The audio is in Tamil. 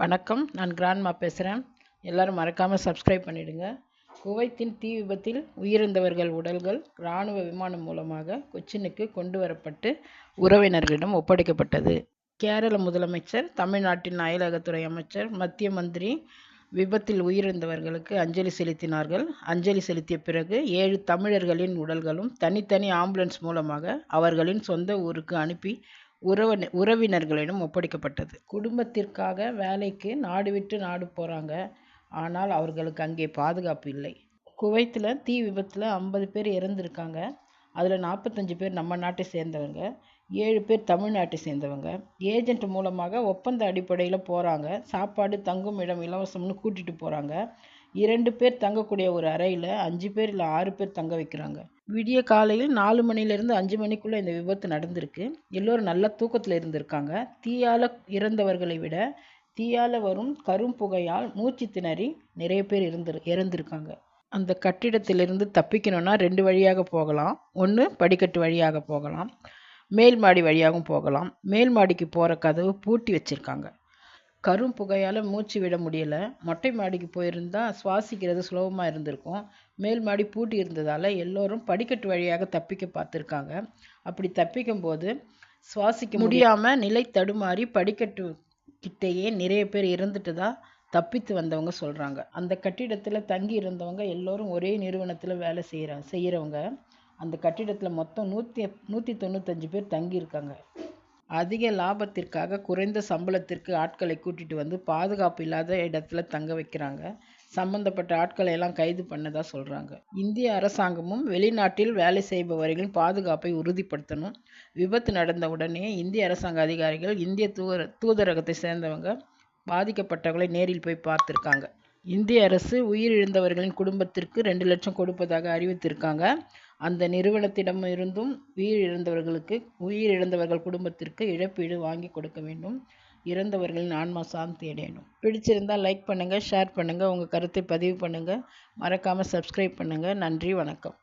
வணக்கம். நான் கிராண்ட்மா பேசுகிறேன் எல்லாரும் மறக்காமல் சப்ஸ்கிரைப் பண்ணிவிடுங்க குவைத்தின் தீ விபத்தில் உயிரிழந்தவர்கள் உடல்கள் இராணுவ விமானம் மூலமாக கொச்சினுக்கு கொண்டு வரப்பட்டு உறவினர்களிடம் ஒப்படைக்கப்பட்டது. கேரள முதலமைச்சர் தமிழ்நாட்டின் அயலகத்துறை அமைச்சர் மத்திய மந்திரி விபத்தில் உயிரிழந்தவர்களுக்கு அஞ்சலி செலுத்தினார்கள். அஞ்சலி செலுத்திய பிறகு ஏழு தமிழர்களின் உடல்களும் தனித்தனி ஆம்புலன்ஸ் மூலமாக அவர்களின் சொந்த ஊருக்கு அனுப்பி உறவின உறவினர்களிடம் ஒப்படைக்கப்பட்டது. குடும்பத்திற்காக வேலைக்கு நாடு விட்டு நாடு போகிறாங்க ஆனால் அவர்களுக்கு அங்கே பாதுகாப்பு இல்லை. குவைத்தில் தீ விபத்தில் ஐம்பது பேர் இறந்துருக்காங்க. அதில் நாற்பத்தஞ்சு பேர் நம்ம நாட்டை சேர்ந்தவங்க. ஏழு பேர் தமிழ்நாட்டை சேர்ந்தவங்க. ஏஜென்ட் மூலமாக ஒப்பந்த அடிப்படையில் போகிறாங்க சாப்பாடு தங்கும் இடம் இலவசம்னு கூட்டிகிட்டு போகிறாங்க இரண்டு பேர் தங்கக்கூடிய ஒரு அறையில் அஞ்சு பேர் இல்லை ஆறு பேர் தங்க வைக்கிறாங்க. விடிய காலையில் நாலு மணிலேருந்து அஞ்சு மணிக்குள்ளே இந்த விபத்து நடந்திருக்கு. எல்லோரும் நல்ல தூக்கத்தில் இருந்திருக்காங்க. தீயால் இறந்தவர்களை விட தீயால் வரும் கரும் புகையால் மூச்சு திணறி நிறைய பேர் இருந்து இறந்துருக்காங்க. அந்த கட்டிடத்திலிருந்து தப்பிக்கணும்னா ரெண்டு வழியாக போகலாம். ஒன்று படிக்கட்டு வழியாக போகலாம். மேல் மாடி வழியாகவும் போகலாம். மேல் மாடிக்கு போகிற கதவு பூட்டி வச்சுருக்காங்க. கரும் புகையால் மூச்சு விட முடியலை. மொட்டை மாடிக்கு போயிருந்தா சுவாசிக்கிறது சுலபமாக இருந்திருக்கும். மேல் மாடி பூட்டி இருந்ததால் எல்லோரும் படிக்கட்டு வழியாக தப்பிக்க பார்த்துருக்காங்க. அப்படி தப்பிக்கும் போது சுவாசிக்க முடியாமல் நிலை தடுமாறி படிக்கட்டு கிட்டேயே நிறைய பேர் இறந்துட்டதா தப்பித்து வந்தவங்க சொல்கிறாங்க அந்த கட்டிடத்தில் தங்கி இருந்தவங்க எல்லோரும் ஒரே நிறுவனத்தில் வேலை செய்கிறாங்க செய்கிறவங்க அந்த கட்டிடத்தில் மொத்தம் நூற்றி நூற்றி தொண்ணூத்தஞ்சு பேர் தங்கியிருக்காங்க அதிக லாபத்திற்காக குறைந்த சம்பளத்திற்கு ஆட்களை கூட்டிகிட்டு வந்து பாதுகாப்பு இல்லாத இடத்துல தங்க வைக்கிறாங்க. சம்பந்தப்பட்ட ஆட்களை எல்லாம் கைது பண்ணதா சொல்கிறாங்க இந்திய அரசாங்கமும் வெளிநாட்டில் வேலை செய்பவர்களின் பாதுகாப்பை உறுதிப்படுத்தணும். விபத்து நடந்த உடனே இந்திய அரசாங்க அதிகாரிகள் இந்திய தூதர தூதரகத்தை சேர்ந்தவங்க பாதிக்கப்பட்டவர்களை நேரில் போய் பார்த்துருக்காங்க. இந்திய அரசு உயிரிழந்தவர்களின் குடும்பத்திற்கு ரெண்டு லட்சம் கொடுப்பதாக அறிவித்திருக்காங்க. அந்த நிறுவனத்திடமிருந்தும் உயிரிழந்தவர்களுக்கு உயிரிழந்தவர்கள் குடும்பத்திற்கு இழப்பீடு வாங்கி கொடுக்க வேண்டும். இறந்தவர்களின் ஆன்மா சாந்தி அடையணும் பிடிச்சிருந்தால் லைக் பண்ணுங்கள் ஷேர் பண்ணுங்கள் உங்கள் கருத்தை பதிவு பண்ணுங்கள் மறக்காமல் சப்ஸ்கிரைப் பண்ணுங்கள் நன்றி வணக்கம்.